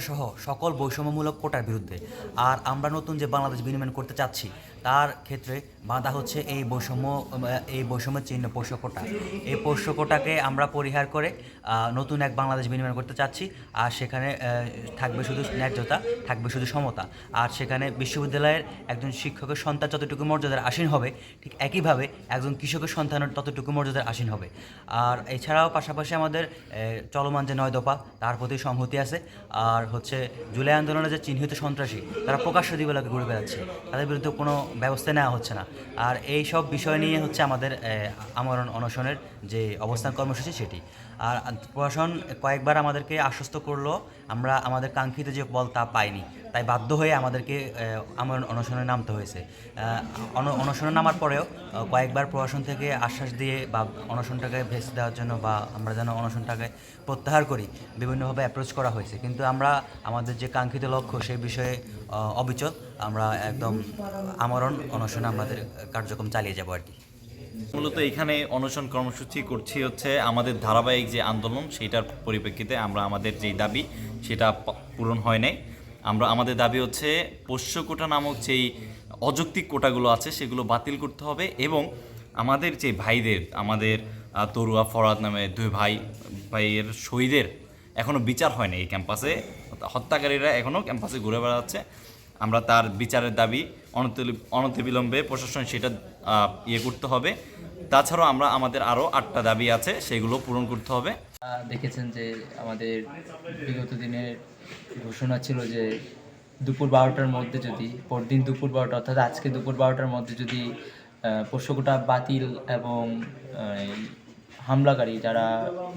সহ সকল বৈষম্যমূলক কোটার বিরুদ্ধে। আর আমরা নতুন যে বাংলাদেশ বিনিময় করতে চাচ্ছি তার ক্ষেত্রে বাধা হচ্ছে এই বৈষম্য, এই বৈষম্যের চিহ্ন পোষ্য কোটা এই পোষ্য কোটাকে আমরা পরিহার করে নতুন এক বাংলাদেশ বিনিময় করতে চাচ্ছি, আর সেখানে থাকবে শুধু ন্যায্যতা, থাকবে শুধু সমতা। আর সেখানে বিশ্ববিদ্যালয়ের একজন শিক্ষকের সন্তান যতটুকু মর্যাদার আসীন হবে, ঠিক একইভাবে একজন কৃষকের সন্তানের ততটুকু মর্যাদার আসীন হবে। আর এছাড়াও পাশাপাশি আমাদের চলমান যে নয় দফা, তার প্রতি সংহতি আছে। আর হচ্ছে জুলাই আন্দোলনে যে চিহ্নিত সন্ত্রাসী, তারা প্রকাশ্য দিবলাকে ঘুরে বেড়াচ্ছে। তাদের বিরুদ্ধে কোনো ব্যবস্থা নেওয়া হচ্ছে না। আর এই সব বিষয় নিয়ে হচ্ছে আমাদের আমরণ অনশনের যে অবস্থান কর্মসূচি সেটি। আর প্রশাসন কয়েকবার আমাদেরকে আশ্বস্ত করল, আমরা আমাদের কাঙ্ক্ষিত যে বল তা পাইনি। তাই বাধ্য হয়ে আমাদেরকে আহ, আমরণ অনশনে নামতে হয়েছে। অন- অনশনে নামার পরেও কয়েকবার প্রশাসন থেকে আশ্বাস দিয়ে বা অনশনটাকে ভেসে দেওয়ার জন্য বা আমরা যেন অনশনটাকে প্রত্যাহার করি বিভিন্নভাবে অ্যাপ্রোচ করা হয়েছে। কিন্তু আমরা আমাদের যে কাঙ্ক্ষিত লক্ষ্য সেই বিষয়ে অবিচল। আমরা একদম আমরণ অনশনে আমাদের কার্যক্রম চালিয়ে যাব আর কি। মূলত এখানে অনশন কর্মসূচি করছি হচ্ছে আমাদের ধারাবাহিক যে আন্দোলন সেটার পরিপ্রেক্ষিতে আমরা আমাদের যে দাবি সেটা পূরণ হয় নাই। আমরা, আমাদের দাবি হচ্ছে পোষ্য কোটা নামক যেই অযৌক্তিক কোটাগুলো আছে, সেগুলো বাতিল করতে হবে এবং আমাদের যে ভাইদের, আমাদের তরুয়া ফরাদ নামে দুই ভাই, ভাইয়ের শহীদের এখনও বিচার হয়নি এই ক্যাম্পাসে। হত্যাকারীরা এখনও ক্যাম্পাসে ঘুরে বেড়াচ্ছে। আমরা তার বিচারের দাবি অনতি- অনতিবিলম্বে প্রশাসন সেটা ইয়ে করতে হবে। তাছাড়াও আমরা, আমাদের আরও আটটা দাবি আছে, সেগুলো পূরণ করতে হবে। দেখেছেন যে আমাদের বিগত দিনের ঘোষণা ছিল যে দুপুর বারোটার মধ্যে যদি, পরদিন দুপুর বারোটা, অর্থাৎ আজকে দুপুর বারোটার মধ্যে যদি পোষ্যকোটা বাতিল এবং হামলাকারী যারা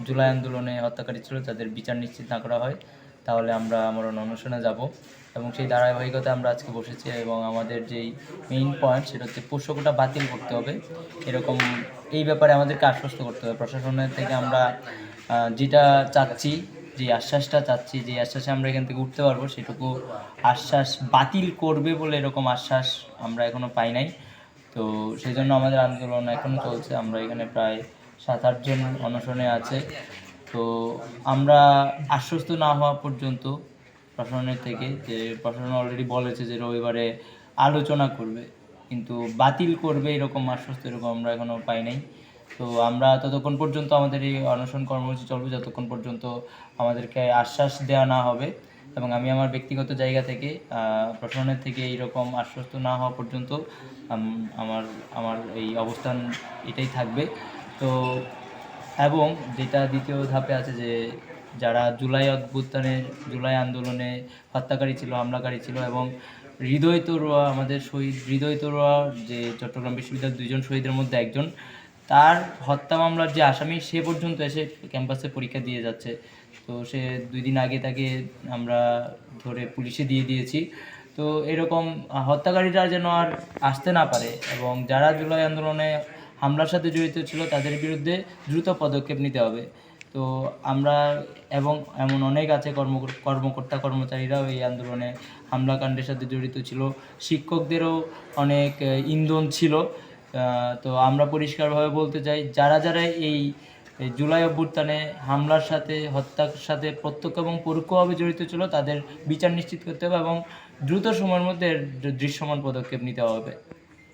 জুলাই আন্দোলনে হত্যাকারী ছিল তাদের বিচার নিশ্চিত না করা হয়, তাহলে আমরা আমার অনশনে যাব। এবং সেই ধারাবাহিকতায় আমরা আজকে বসেছি এবং আমাদের যেই মেইন পয়েন্ট সেটা হচ্ছে পোষ্যকোটা বাতিল করতে হবে। এরকম এই ব্যাপারে আমাদেরকে আশ্বস্ত করতে হবে। প্রশাসনের থেকে আমরা যেটা চাচ্ছি, যে আশ্বাসটা চাচ্ছি, যে আশ্বাসে আমরা এখান থেকে উঠতে পারব, সেটুকু আশ্বাস বাতিল করবে বলে এরকম আশ্বাস আমরা এখনও পাই নাই। তো সেই জন্য আমাদের আন্দোলন এখনও চলছে। আমরা এখানে প্রায় সাত আটজন অনশনে আছে। তো আমরা আশ্বস্ত না হওয়া পর্যন্ত প্রশাসনের থেকে, যে প্রশাসন অলরেডি বলেছে যে রবিবারে আলোচনা করবে। কিন্তু বাতিল করবে এরকম আশ্বস্ত এরকম আমরা এখনও পাই নাই। তো আমরা ততক্ষণ পর্যন্ত আমাদের এই অনশন কর্মসূচি চলবে, যতক্ষণ পর্যন্ত আমাদেরকে আশ্বাস দেওয়া না হবে এবং আমি আমার ব্যক্তিগত জায়গা থেকে প্রশাসনের থেকে এইরকম আশ্বস্ত না হওয়া পর্যন্ত আমার আমার এই অবস্থান এটাই থাকবে। তো, এবং যেটা দ্বিতীয় ধাপে আছে যে, যারা জুলাই অভ্যুত্থানে, জুলাই আন্দোলনে হত্যাকারী ছিল, হামলাকারী ছিল এবং হৃদয় তরুয়া, আমাদের শহীদ হৃদয় তরুয়া, যে চট্টগ্রাম বিশ্ববিদ্যালয়ের দুইজন শহীদের মধ্যে একজন তার হত্যা মামলার যে আসামি, সে পর্যন্ত এসে ক্যাম্পাসে পরীক্ষা দিয়ে যাচ্ছে। তো সে দুই দিন আগে তাকে আমরা ধরে পুলিশে দিয়ে দিয়েছি। তো এরকম হত্যাকারীরা যেন আর আসতে না পারে এবং যারা জুলাই আন্দোলনে হামলার সাথে জড়িত ছিল, তাদের বিরুদ্ধে দ্রুত পদক্ষেপ নিতে হবে। তো আমরা এবং এমন অনেক আছে কর্ম, কর্মকর্তা কর্মচারীরাও এই আন্দোলনে হামলাকাণ্ডের সাথে জড়িত ছিল। শিক্ষকদেরও অনেক ইন্ধন ছিল। তো আমরা পরিষ্কারভাবে বলতে চাই, যারা যারা এই জুলাই অভ্যুত্থানে হামলার সাথে, হত্যার সাথে প্রত্যক্ষ এবং পরোক্ষভাবে জড়িত ছিল, তাদের বিচার নিশ্চিত করতে হবে এবং দ্রুত সময়ের মধ্যে দৃশ্যমান পদক্ষেপ নিতে হবে।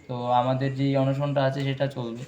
তো আমাদের যে অনশনটা আছে, সেটা চলবে।